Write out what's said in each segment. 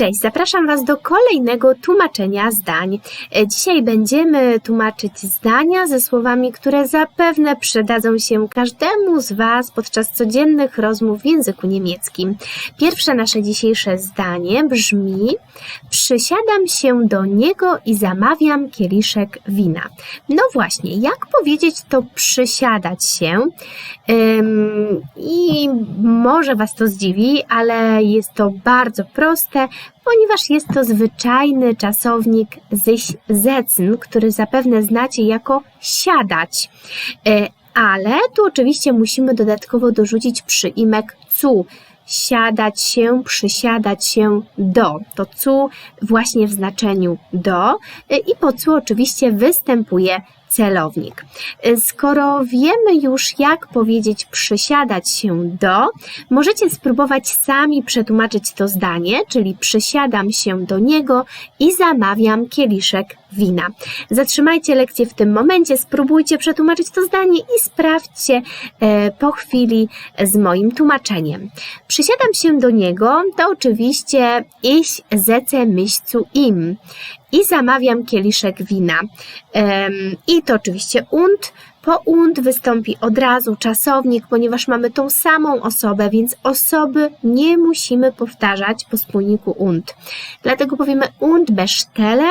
Cześć, zapraszam Was do kolejnego tłumaczenia zdań. E, Dzisiaj będziemy tłumaczyć zdania ze słowami, które zapewne przydadzą się każdemu z Was podczas codziennych rozmów w języku niemieckim. Pierwsze nasze dzisiejsze zdanie brzmi: Przysiadam się do niego i zamawiam kieliszek wina. No właśnie, jak powiedzieć to przysiadać się? Ym, I może Was to zdziwi, ale jest to bardzo proste, ponieważ jest to zwyczajny czasownik sich setzen, który zapewne znacie jako siadać. E, Ale tu oczywiście musimy dodatkowo dorzucić przyimek cu. Siadać się, przysiadać się do. To cu właśnie w znaczeniu do i po cu oczywiście występuje celownik. Skoro wiemy już, jak powiedzieć przysiadać się do, możecie spróbować sami przetłumaczyć to zdanie, czyli przysiadam się do niego i zamawiam kieliszek wina. Zatrzymajcie lekcję w tym momencie, spróbujcie przetłumaczyć to zdanie i sprawdźcie e, po chwili z moim tłumaczeniem. Przysiadam się do niego, to oczywiście ich mich zu ihm i zamawiam kieliszek wina. I to oczywiście und. Po und wystąpi od razu czasownik, ponieważ mamy tą samą osobę, więc osoby nie musimy powtarzać po spójniku und. Dlatego powiemy und bestelle.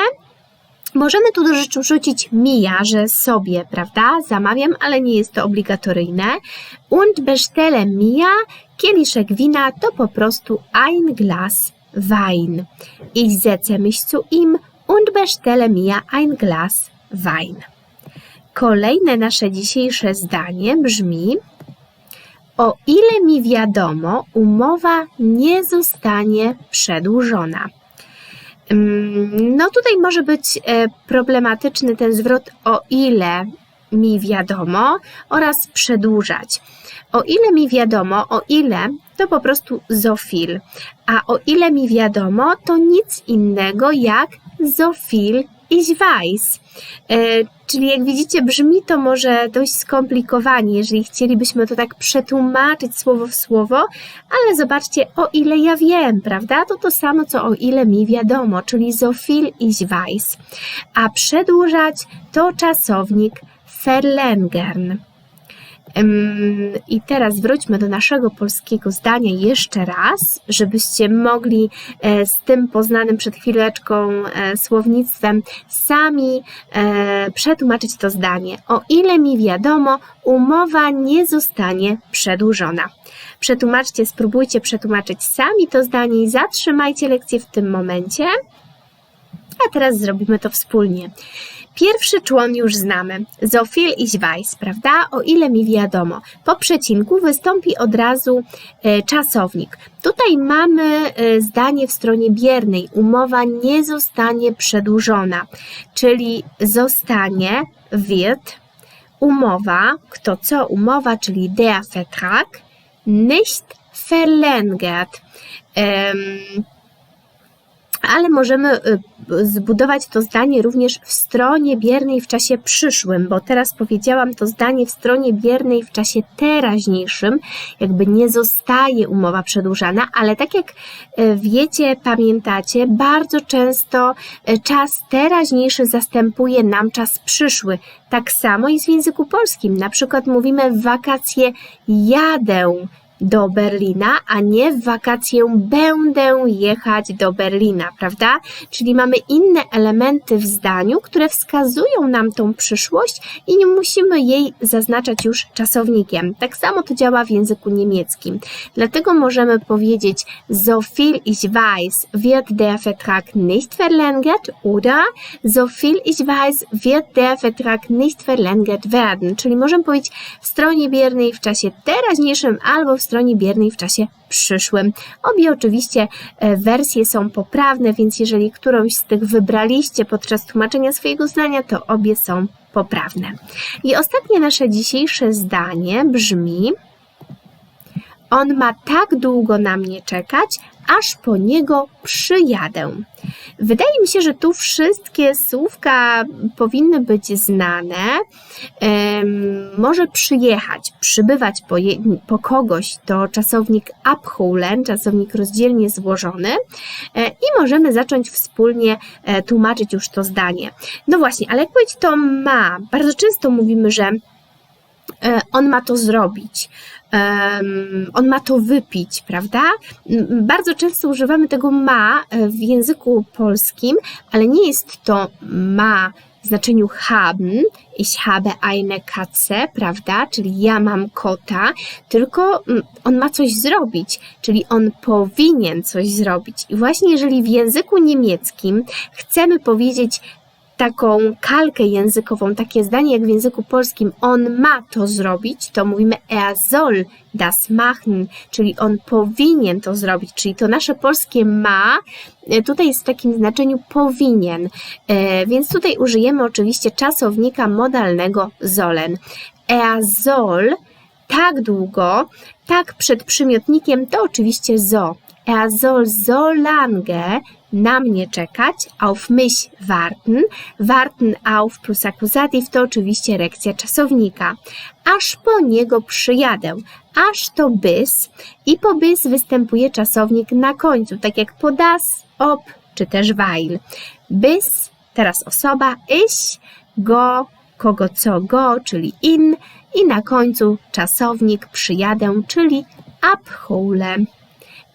Możemy tu dorzucić mija, że sobie, prawda? Zamawiam, ale nie jest to obligatoryjne. Und bestelle mija, kieliszek wina to po prostu ein Glas Wein. Ich setze mich zu ihm und bestelle mir ein Glas Wein. Kolejne nasze dzisiejsze zdanie brzmi: O ile mi wiadomo, umowa nie zostanie przedłużona. No tutaj może być e, problematyczny ten zwrot o ile mi wiadomo oraz przedłużać. O ile mi wiadomo, o ile to po prostu zofil, a o ile mi wiadomo to nic innego jak zofil ich weiß. E, Czyli jak widzicie, brzmi to może dość skomplikowanie, jeżeli chcielibyśmy to tak przetłumaczyć słowo w słowo, ale zobaczcie, o ile ja wiem, prawda? To to samo, co o ile mi wiadomo, czyli viel ich weiß. A przedłużać to czasownik verlängern. I teraz wróćmy do naszego polskiego zdania jeszcze raz, żebyście mogli e, z tym poznanym przed chwileczką e, słownictwem sami e, przetłumaczyć to zdanie. O ile mi wiadomo, umowa nie zostanie przedłużona. Przetłumaczcie, spróbujcie przetłumaczyć sami to zdanie i zatrzymajcie lekcję w tym momencie. A teraz zrobimy to wspólnie. Pierwszy człon już znamy. Viel ich weiß, prawda? O ile mi wiadomo. Po przecinku wystąpi od razu e, czasownik. Tutaj mamy e, zdanie w stronie biernej. Umowa nie zostanie przedłużona, czyli zostanie wird umowa, kto co umowa, czyli der Vertrag, nicht verlängert. Ale możemy y, zbudować to zdanie również w stronie biernej w czasie przyszłym, bo teraz powiedziałam to zdanie w stronie biernej w czasie teraźniejszym, jakby nie zostaje umowa przedłużana, ale tak jak y, wiecie, pamiętacie, bardzo często y, czas teraźniejszy zastępuje nam czas przyszły. Tak samo jest w języku polskim. Na przykład mówimy wakacje jadę do Berlina, a nie w wakacje będę jechać do Berlina, prawda? Czyli mamy inne elementy w zdaniu, które wskazują nam tą przyszłość i nie musimy jej zaznaczać już czasownikiem. Tak samo to działa w języku niemieckim. Dlatego możemy powiedzieć so viel ich weiß, wird der Vertrag nicht verlängert oder so viel ich weiß, wird der Vertrag nicht verlängert werden. Czyli możemy powiedzieć w stronie biernej w czasie teraźniejszym albo w stronie biernej w czasie przyszłym. Obie oczywiście e, wersje są poprawne, więc jeżeli którąś z tych wybraliście podczas tłumaczenia swojego zdania, to obie są poprawne. I ostatnie nasze dzisiejsze zdanie brzmi: On ma tak długo na mnie czekać, aż po niego przyjadę. Wydaje mi się, że tu wszystkie słówka powinny być znane. Może przyjechać, przybywać po, je, po kogoś to czasownik abholen, czasownik rozdzielnie złożony e, i możemy zacząć wspólnie e, tłumaczyć już to zdanie. No właśnie, ale jak powiedzieć to ma? Bardzo często mówimy, że on ma to zrobić, on ma to wypić, prawda? Bardzo często używamy tego ma e, w języku polskim, ale nie jest to ma w znaczeniu haben, ich habe eine Katze, prawda? Czyli ja mam kota, tylko on ma coś zrobić, czyli on powinien coś zrobić. I właśnie jeżeli w języku niemieckim chcemy powiedzieć taką kalkę językową, takie zdanie jak w języku polskim, on ma to zrobić, to mówimy er soll das machen, czyli on powinien to zrobić, czyli to nasze polskie ma e, tutaj jest w takim znaczeniu powinien, E, więc tutaj użyjemy oczywiście czasownika modalnego sollen. Er soll tak długo, tak przed przymiotnikiem to oczywiście so. Er soll so lange na mnie czekać, auf mich warten. Warten auf plus akuzatyw to oczywiście rekcja czasownika. Aż po niego przyjadę. Aż to bis i po bis występuje czasownik na końcu, tak jak po das, ob czy też weil. Bis, teraz osoba, ich, go, kogo co go, czyli in i na końcu czasownik przyjadę, czyli abhole.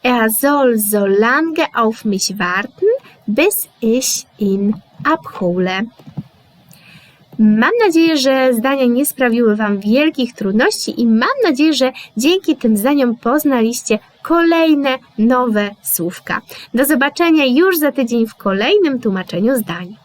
Er soll so lange auf mich warten, bis ich ihn abhole. Mam nadzieję, że zdania nie sprawiły Wam wielkich trudności i mam nadzieję, że dzięki tym zdaniom poznaliście kolejne nowe słówka. Do zobaczenia już za tydzień w kolejnym tłumaczeniu zdań.